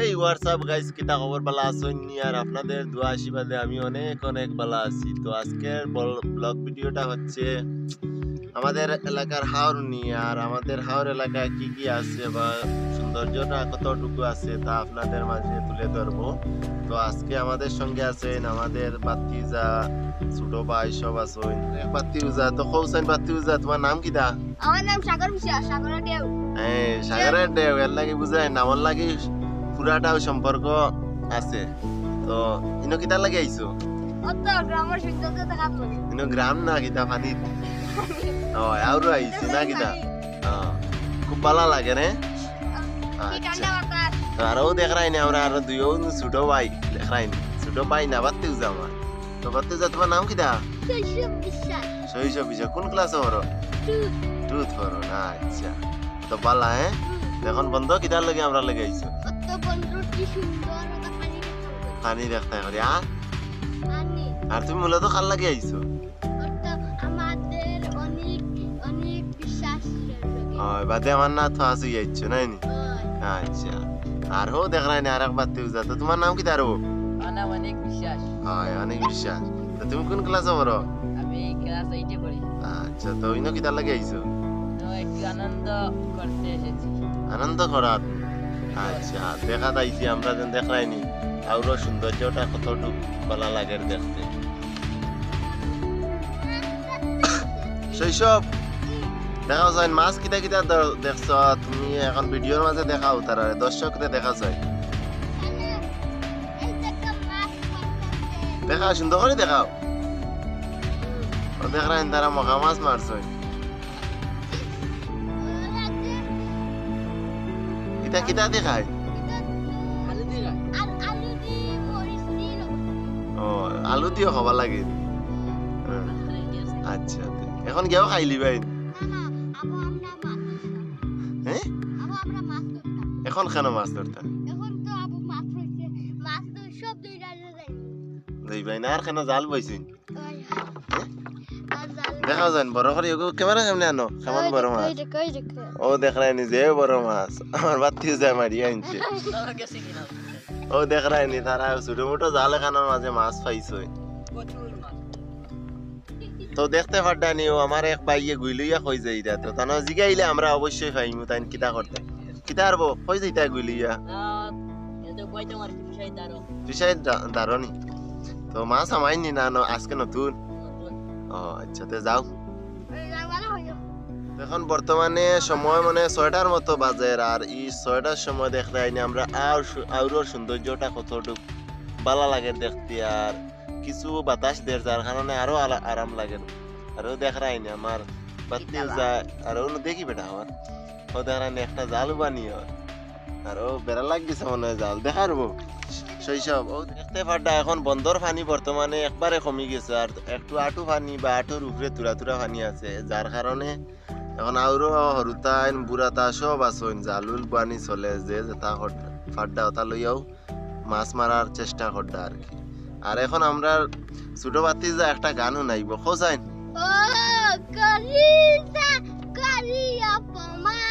এই WhatsApp guys কিতা খবর বালা আছেন নি আর আপনাদের দোয়া আশীর্বাদে আমি অনেক অনেক ভালো আছি। তো আজকের ব্লগ ভিডিওটা হচ্ছে আমাদের এলাকার হাওর নিয়ে। আর আমাদের হাওর এলাকায় কি কি আছে বা সৌন্দর্যটা কতটুকু আছে তা আপনাদের মাঝে তুলে ধরবো। তো আজকে আমাদের সঙ্গে আছেন আমাদের বাতিজা ছোট ভাই সব আছেন। বাতিউজা তো কৌসাইন বাতিউজা তোমার নাম কিটা আমার নাম সাগর বিশ্বাস সাগর দেও এই সাগরের ডেউ এর লাগি বুঝাই নামর লাগি পুরাটাও সম্পর্ক আছে। তো ইনো কিতা লাগে আইছো ইনো গ্রাম না কিতা পানি ও আউরো আইছো না কিতা? খুব ভালো লাগে রে আরও দেখাই না আমরা আরও দুইও ছোট ভাই দেখাই না ছোট ভাই না বাত্তে যা আমার তো বাত্তে যা তোমার নাম কিতা? শৈশব বিষয় কোন ক্লাসে হরো টুথ হরো না আচ্ছা। তো বালা হ্যাঁ এখন বন্ধ কিতার লাগে আমরা লেগে আইছো পানি দেখতে করি আ আর তুমি মূলত খাল লাগে আইছো অত আমাদের অনেক অনেক বিশ্বাস ও বাদে আমার না তো আসি আইছো নাই নি? আচ্ছা। আর হো দেখ নাই না আর একবার তুই যা। তো তোমার নাম কি আমার নাম অনেক বিশ্বাস। হয় অনেক বিশ্বাস। তো তুমি কোন ক্লাসে পড়ো আমি ক্লাস এইটে পড়ি আচ্ছা তো ইনো কি তার লাগে আইছো তো একটু আনন্দ করতে এসেছি। আনন্দ করার আচ্ছা দেখা যাইছি আমরা যেন দেখাইনি আরও সৌন্দর্যটা কতটুকু ভালো লাগে দেখতে। শৈশব দেখা যায়, মাছ কিতা দ- দেখছ, তুমি এখন ভিডিওর মাঝে দেখাও তারা দর্শকরে দেখা যায়। দেখা সুন্দর করে দেখাও। ও তারা মকা মাছ মারছে দেখায় আলু দিয়ে ও আলু দিয়ে হবা লাগে। হুম, আচ্ছা এখন গেও খাইলি ভাই এখন কেন মাছ ধরতাম? দুই ভাই না আর কেন জাল বইছিন দেখা যায় বড় করে এগো ক্যামেরা সামনে আনো? কেমন বড় মাছ। ও দেখ রায় নি যে বড় মাছ। আমার বাতি যায় মারি আনছে। ও দেখ রায় নি তারা ছোট মোটো জাল এখানোর মাঝে মাছ পাইছে তো দেখতে পারডানি ও আমার এক বাইয়ে গুইলইয়া কই যাই দা তো তানো জিগাইলে আমরা অবশ্যই পাইমু তাই কিতা করতে কিতা আরবো কই যাইতা গুইলইয়া তুই দারনি তো মাছ আমাইনি না ন আজকে নতুন। ও আচ্ছা তে যাও। এখন বর্তমানে সময় মানে ছয়টার মতো বাজে আর এই ছয়টার সময় দেখতে আইনি আমরা আর আরও সৌন্দর্যটা কতটুক ভালো লাগে দেখতে আর কিছু বাতাস দের যার কারণে আরও আরাম লাগে। আরও দেখা আইনি আমার বাতি যায় আর অন্য দেখি বেটা আমার ও দেখা একটা জাল বানিয়ে আর ও বেড়া লাগিছে মনে হয় জাল দেখার বউ শৈশব পারডা এখন বন্দর পানি বর্তমানে একবারে কমে গেছে আর একটু আটু পানি বা আটুর উপরে তুরা তুরা পানি আছে যার কারণে এখন আরও হরুতাইন বুড়াতা সব আসইন জালুল পানি চলে যে যেটা ফাড্ডা ওটা লইয়াও মাছ মারার চেষ্টা করডা আর কি। আর এখন আমরা ছোট বাতি যা একটা গান শুনাইব, খোঁজাইন। ও অপমান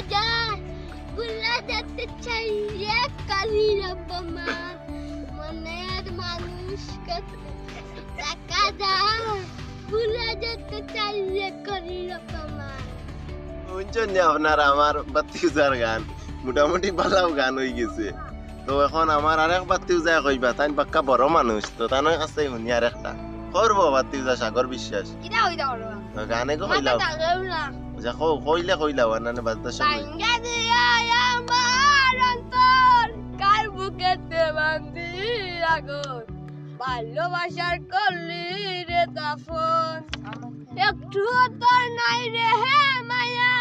যায় মনের শুনছেন যে আপনার আমার গান মোটামুটি ভালো গান হয়ে গেছে তো এখন আমার আরেক বাতিউজা কইবা তাই পাক্কা বড় মানুষ তো তানোর কাছে শুনি আর একটা করব বাতিউজা সাগর বিশ্বাস গানে কো আচ্ছা কও কইলে কইলাও নানে বাজতে সব ভাঙ্গা দিয়া আমার অন্তর কার বুকেতে বান্ধি আগুন ভালোবাসার করলি রে দাফন একটু তোর নাই রে হে মায়া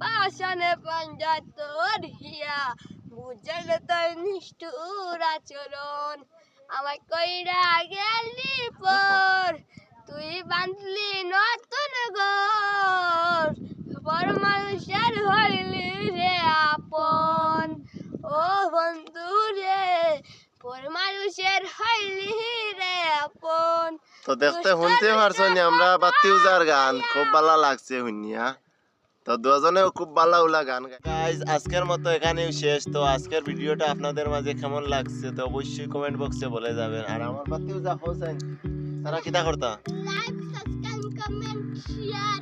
পাশানে পাঞ্জা তোর হিয়া বুঝাইলে তোর নিষ্ঠুর আচরণ আমায় কইরা গেলি পর তুই বাঁধলি নতুন ঘর পর মানুষের রে আপন ও বন্ধু রে পর মানুষের হইলি রে আপন তো দেখতে শুনতে পারছ নি আমরা বাতি উজার গান খুব ভালো লাগছে শুনিয়া তো দুজনেও খুব ভালো উলা গান গাইজ আজকের মতো এখানেই শেষ তো আজকের ভিডিওটা আপনাদের মাঝে কেমন লাগছে তো অবশ্যই কমেন্ট বক্সে বলে যাবেন আর আমার বাতি উজা হোসেন তারা কিতা করতা like subscribe comment share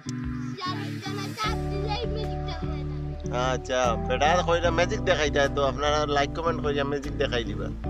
share করতে চাপ দিলেই মিউজিকটা হয়ে যাবে আচ্ছা বেটা কইরা